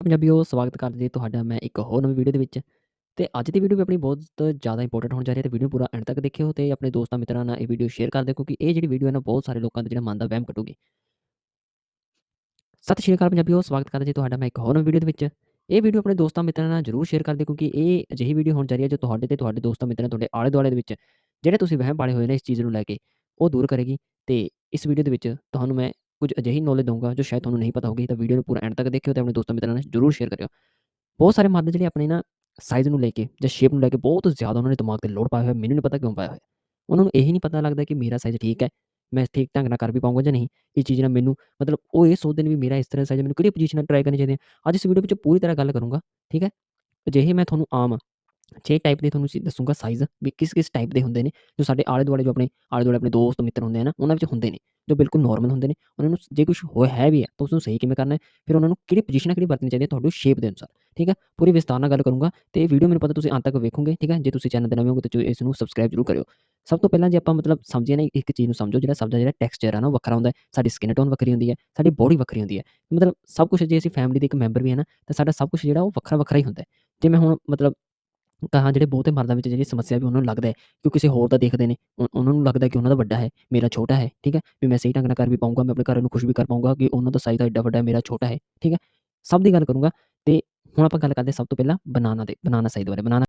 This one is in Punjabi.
ਪੰਜਾਬੀਓ ਸਵਾਗਤ ਕਰਦੇ ਜੀ ਤੁਹਾਡਾ ਮੈਂ ਇੱਕ ਹੋਰ ਨਵੀਂ ਵੀਡੀਓ ਦੇ ਵਿੱਚ। ਤੇ ਅੱਜ ਦੀ ਵੀਡੀਓ ਵੀ ਆਪਣੀ ਬਹੁਤ ਜ਼ਿਆਦਾ ਇੰਪੋਰਟੈਂਟ ਹੋਣ ਜਾ ਰਹੀ ਹੈ ਤੇ ਵੀਡੀਓ ਪੂਰਾ ਐਂਡ ਤੱਕ ਦੇਖਿਓ ਤੇ ਆਪਣੇ ਦੋਸਤਾਂ ਮਿੱਤਰਾਂ ਨਾਲ ਇਹ ਵੀਡੀਓ ਸ਼ੇਅਰ ਕਰ ਦਿਓ ਕਿਉਂਕਿ ਇਹ ਜਿਹੜੀ ਵੀਡੀਓ ਹੈ ਨਾ ਬਹੁਤ ਸਾਰੇ ਲੋਕਾਂ ਦਾ ਜਿਹੜਾ ਮਨ ਦਾ ਵਹਿਮ ਕੱਢੂਗੀ। ਸਤਿ ਸ਼੍ਰੀ ਅਕਾਲ ਪੰਜਾਬੀਓ, ਸਵਾਗਤ ਕਰਦੇ ਜੀ ਤੁਹਾਡਾ ਮੈਂ ਇੱਕ ਹੋਰ ਨਵੀਂ ਵੀਡੀਓ ਦੇ ਵਿੱਚ। ਇਹ ਵੀਡੀਓ ਆਪਣੇ ਦੋਸਤਾਂ ਮਿੱਤਰਾਂ ਨਾਲ ਜਰੂਰ ਸ਼ੇਅਰ ਕਰ ਦਿਓ ਕਿਉਂਕਿ ਇਹ ਅਜਿਹੀ ਵੀਡੀਓ ਹੋਣ ਜਾ ਰਹੀ ਹੈ ਜੋ ਤੁਹਾਡੇ ਤੇ ਤੁਹਾਡੇ ਦੋਸਤਾਂ ਮਿੱਤਰਾਂ ਤੁਹਾਡੇ ਆਲੇ ਦੁਆਲੇ ਦੇ ਵਿੱਚ, ਜਿਹੜੇ ਤੁਸੀਂ ਵਹਿਮ ਪਾਲੇ ਹੋਏ ਨੇ ਇਸ ਚੀਜ਼ ਨੂੰ ਲੈ ਕੇ, ਉਹ ਦੂਰ ਕਰੇਗੀ। ਤੇ ਇਸ ਵੀਡੀਓ ਦੇ ਵਿੱਚ ਤੁਹਾਨੂੰ ਮੈਂ ਕੁਝ ਅਜਿਹੀ ਨੌਲੇਜ ਦਊਂਗਾ ਜੋ ਸ਼ਾਇਦ ਤੁਹਾਨੂੰ ਨਹੀਂ ਪਤਾ ਹੋਗੀ ਤਾਂ ਵੀਡੀਓ ਨੂੰ ਪੂਰਾ ਐਂਡ ਤੱਕ ਦੇਖਿਓ ਤੇ ਆਪਣੇ ਦੋਸਤਾਂ ਮਿੱਤਰਾਂ ਨਾਲ ਜਰੂਰ ਸ਼ੇਅਰ ਕਰਿਓ। ਬਹੁਤ ਸਾਰੇ ਮਰਦ ਜਿਹੜੇ ਆਪਣੇ ਨਾ ਸਾਈਜ਼ ਨੂੰ ਲੈ ਕੇ ਜਾਂ ਸ਼ੇਪ ਨੂੰ ਲੈ ਕੇ ਬਹੁਤ ਜ਼ਿਆਦਾ ਉਹਨਾਂ ਨੇ ਦਿਮਾਗ ਤੇ ਲੋਡ ਪਾਇਆ ਹੋਇਆ, ਮੈਨੂੰ ਨਹੀਂ ਪਤਾ ਕਿਉਂ ਪਾਇਆ ਹੋਇਆ। ਉਹਨਾਂ ਨੂੰ ਇਹ ਨਹੀਂ ਪਤਾ ਲੱਗਦਾ ਕਿ ਮੇਰਾ ਸਾਈਜ਼ ਠੀਕ ਹੈ, ਮੈਂ ਠੀਕ ਢੰਗ ਨਾਲ ਕਰ ਵੀ ਪਾਉਂਗਾ ਜਾਂ ਨਹੀਂ। ਇਹ ਚੀਜ਼ ਨਾਲ ਮੈਨੂੰ ਮਤਲਬ ਉਹ ਇਹ ਸੋਚਦੇ ਨੇ ਵੀ ਮੇਰਾ ਇਸ ਤਰ੍ਹਾਂ ਸਾਈਜ਼ ਮੈਨੂੰ ਕਿਹੜੀ ਪੋਜੀਸ਼ਨ ਨਾਲ ਟਰਾਈ ਕਰਨੀ ਚਾਹੀਦੀ ਅੱਜ ਇਸ ਵੀਡੀਓ ਵਿੱਚ ਪੂਰੀ ਤਰ੍ਹਾਂ ਗੱਲ ਕਰੂੰਗਾ, ਠੀਕ ਹੈ? ਅਜਿਹੇ ਮੈਂ ਤੁਹਾਨੂੰ ਆਮ 6 ਟਾਈਪ ਦੇ ਤੁਹਾਨੂੰ ਦੱਸੂੰਗਾ ਸਾਈਜ਼ ਵੀ ਕਿਸ ਕਿਸ ਟਾਈਪ ਦੇ ਹੁੰਦੇ ਨੇ, ਜੋ ਸਾਡੇ ਆਲੇ ਦੁਆਲੇ ਜੋ ਆਪਣੇ ਆਲੇ ਦੁਆਲੇ ਆਪਣੇ ਦੋਸਤ ਮਿੱਤਰ ਹੁੰਦੇ ਆ ਨਾ, ਉਹਨਾਂ ਵਿੱਚ ਹੁੰਦੇ ਨੇ। ਜੋ ਬਿਲਕੁਲ ਨਾਰਮਲ ਹੁੰਦੇ ਨੇ, ਉਹਨਾਂ ਨੂੰ ਜੇ ਕੁਝ ਹੋਇਆ ਹੈ ਵੀ ਹੈ, ਤਾਂ ਉਸ ਨੂੰ ਸਹੀ ਕਿਵੇਂ ਕਰਨਾ ਹੈ? ਫਿਰ ਉਹਨਾਂ ਨੂੰ ਕਿਹੜੀ ਪੋਜੀਸ਼ਨ ਕਿਹੜੀ ਵਰਤਣੀ ਚਾਹੀਦੀ ਹੈ ਤੁਹਾਡੀ ਸ਼ੇਪ ਦੇ ਅਨੁਸਾਰ, ਠੀਕ ਹੈ? ਪੂਰੀ ਵਿਸਤਾਰ ਨਾਲ ਗੱਲ ਕਰੂੰਗਾ ਤੇ ਇਹ ਵੀਡੀਓ ਮੈਨੂੰ ਪਤਾ ਤੁਸੀਂ ਅੰਤ ਤੱਕ ਵੇਖੋਗੇ, ਠੀਕ ਹੈ? ਜੇ ਤੁਸੀਂ ਚੈਨਲ ਤੇ ਨਵੇਂ ਹੋ, ਤਾਂ ਇਸ ਨੂੰ ਸਬਸਕ੍ਰਾਈਬ ਜ਼ਰੂਰ ਕਰਿਓ। ਸਭ ਤੋਂ ਪਹਿਲਾਂ ਜੇ ਆਪਾਂ ਮਤਲਬ ਸਮਝੀਏ ਨਾ, ਇੱਕ ਚੀਜ਼ ਨੂੰ ਸਮਝੋ, ਜਿਹੜਾ ਸਭ ਦਾ ਜਿਹੜਾ ਟੈਕਸਚਰ ਹੈ ਨਾ, ਉਹ ਵੱਖਰਾ ਹੁੰਦਾ ਹੈ, ਸਾਡੀ ਸਕਿਨ ਟੋਨ ਵੱਖਰੀ ਹੁੰਦੀ ਹੈ, ਸਾਡੀ ਬੋਡੀ ਵੱਖਰੀ ਹੁੰਦੀ ਹੈ। ਮਤਲਬ ਸਭ ਕੁਝ ਜੇ ਅਸੀਂ ਫੈਮਿਲੀ ਦੇ ਇੱਕ ਮੈਂਬਰ ਵੀ ਹੈ ਨਾ, ਤਾਂ ਸਾਡਾ ਸਭ ਕੁਝ ਜਿਹੜਾ ਉਹ ਵੱਖਰਾ ਵੱਖਰਾ ਹੀ ਹੁੰਦਾ ਹੈ। ਜੇ ਮੈਂ ਹੁਣ ਮਤਲਬ ਕਹਾਂ ਜਿਹੜੇ ਬਹੁਤੇ ਮਰਦਾਂ ਵਿੱਚ ਜਿਹੜੀ ਸਮੱਸਿਆ ਵੀ ਉਹਨਾਂ ਨੂੰ ਲੱਗਦਾ ਹੈ ਕਿ ਕਿਸੇ ਹੋਰ ਦਾ ਦੇਖਦੇ ਨੇ ਉਹਨਾਂ ਨੂੰ ਲੱਗਦਾ ਕਿ ਉਹਨਾਂ ਦਾ ਵੱਡਾ ਹੈ, ਮੇਰਾ ਛੋਟਾ ਹੈ, ਠੀਕ ਹੈ, ਵੀ ਮੈਂ ਸਹੀ ਢੰਗ ਨਾਲ ਕਰ ਵੀ ਪਾਉਂਗਾ ਮੈਂ ਆਪਣੇ ਘਰ ਨੂੰ ਖੁਸ਼ ਵੀ ਕਰ ਪਾਉਂਗਾ ਕਿ ਉਹਨਾਂ ਦਾ ਸਾਈਜ਼ ਤਾਂ ਐਡਾ ਵੱਡਾ ਮੇਰਾ ਛੋਟਾ ਹੈ, ਠੀਕ ਹੈ, ਸਭ ਦੀ ਗੱਲ ਕਰੂੰਗਾ ਤੇ ਹੁਣ ਆਪਾਂ ਗੱਲ ਕਰਦੇ ਸਭ ਤੋਂ ਪਹਿਲਾਂ ਬਨਾਨਾ ਦੇ, ਬਨਾਨਾ ਸਾਈਜ਼ ਬਾਰੇ, ਬਨਾਨਾ